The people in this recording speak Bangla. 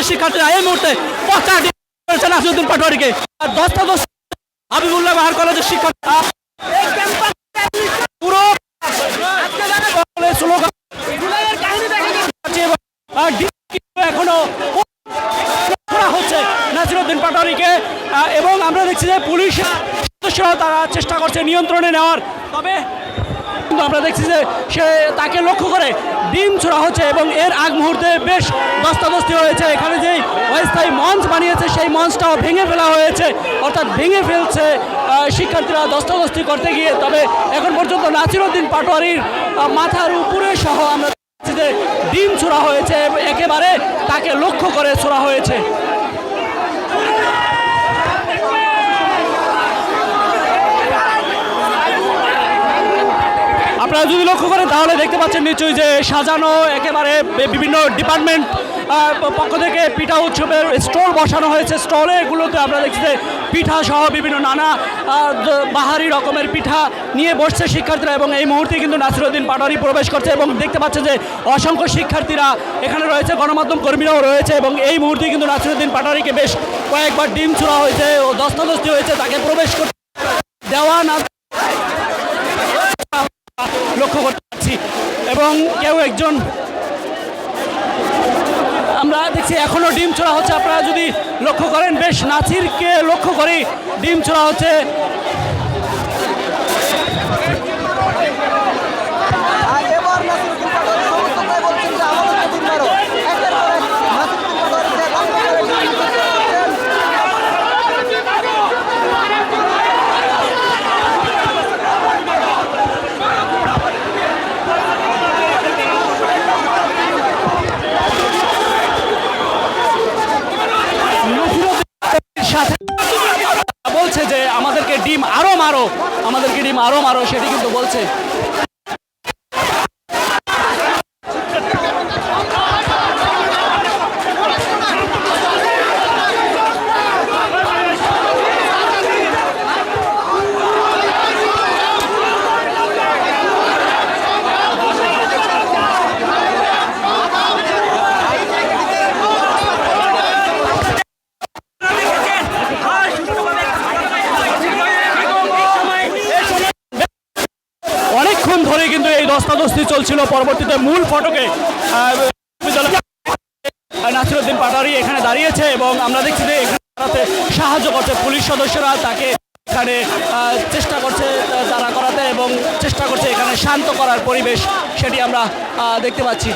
কলেজের শিক্ষার্থীরা এই মুহূর্তে পচা করেছে নাসিরুদ্দিন পাটোয়ারিকে। আর দশটা দশ হাবিবুল্লাহ বাহার কলেজের শিক্ষার্থীরা পুরো স্লোগান এবং, আহ, ডিম কিন্তু এখনও হচ্ছে নাসিরুদ্দিন পাটোয়ারিকে। এবং আমরা দেখছি যে পুলিশ সদস্যরাও তারা চেষ্টা করছে নিয়ন্ত্রণে নেওয়ার। তবে কিন্তু আমরা দেখছি যে সে তাকে লক্ষ্য করে ডিম ছোড়া হচ্ছে এবং এর আগ মুহূর্তে বেশ দস্তাদস্তি হয়েছে এখানে যেই অস্থায়ী মঞ্চ বানিয়েছে, সেই মঞ্চটাও ভেঙে ফেলা হয়েছে। অর্থাৎ ভেঙে ফেলছে শিক্ষার্থীরা দস্তাদস্তি করতে গিয়ে। তবে এখন পর্যন্ত নাসিরুদ্দিন পাটোয়ারির মাথার উপরে সহ আমরা দেখছি যে ডিম ছোড়া হয়েছে একেবারে তাকে লক্ষ্য করে ছোড়া হয়েছে। যদি লক্ষ্য করেন, তাহলে দেখতে পাচ্ছেন নিশ্চয়ই যে সাজানো একেবারে বিভিন্ন ডিপার্টমেন্ট পক্ষ থেকে পিঠা উৎসবের স্টল বসানো হয়েছে। স্টলে এগুলোতে আমরা দেখছি যে পিঠা সহ বিভিন্ন নানা বাহারি রকমের পিঠা নিয়ে বসছে শিক্ষার্থীরা এবং এই মুহূর্তে কিন্তু নাসিরুদ্দিন পাটোয়ারি প্রবেশ করছে এবং দেখতে পাচ্ছে যে অসংখ্য শিক্ষার্থীরা এখানে রয়েছে, গণমাধ্যম কর্মীরাও রয়েছে এবং এই মুহূর্তে কিন্তু নাসিরুদ্দিন পাটোয়ারিকে বেশ কয়েকবার ডিম ছোড়া হয়েছে ও দস্তাদস্তি হয়েছে, তাকে প্রবেশ করতে দেওয়া না লক্ষ্য করতে পারছি। এবং কেউ একজন আমরা দেখছি এখনও ডিম ছোড়া হচ্ছে। আপনারা যদি লক্ষ্য করেন, বেশ নাচিরকে লক্ষ্য করে ডিম ছোড়া হচ্ছে আর এবার নাসিরুদ্দিন পাটোয়ারি সমর্থকরাই বলছেন যে আমাদেরকে দিন মারো একের পর এক নাসিরুদ্দিন পাটোয়ারিকে লক্ষ্য করে ডিম মারতে চাচ্ছেন। নাছিরুদ্দিনের সাথে বলছে যে আমাদেরকে ডিম আরও মারো আমাদেরকে ডিম আরও মারো সেটি কিন্তু বলছে অনেকক্ষণ ধরে কিন্তু এই দস্তাদস্তি চলছিল পরবর্তীতে মূল ফটকে নাসিরুদ্দিন পাটারি এখানে দাঁড়িয়েছে এবং আমরা দেখছি যে এখানে দাঁড়াতে সাহায্য করছে পুলিশ সদস্যরা, তাকে এখানে চেষ্টা করছে তারা করাতে এবং চেষ্টা করছে এখানে শান্ত করার পরিবেশ সেটি আমরা দেখতে পাচ্ছি।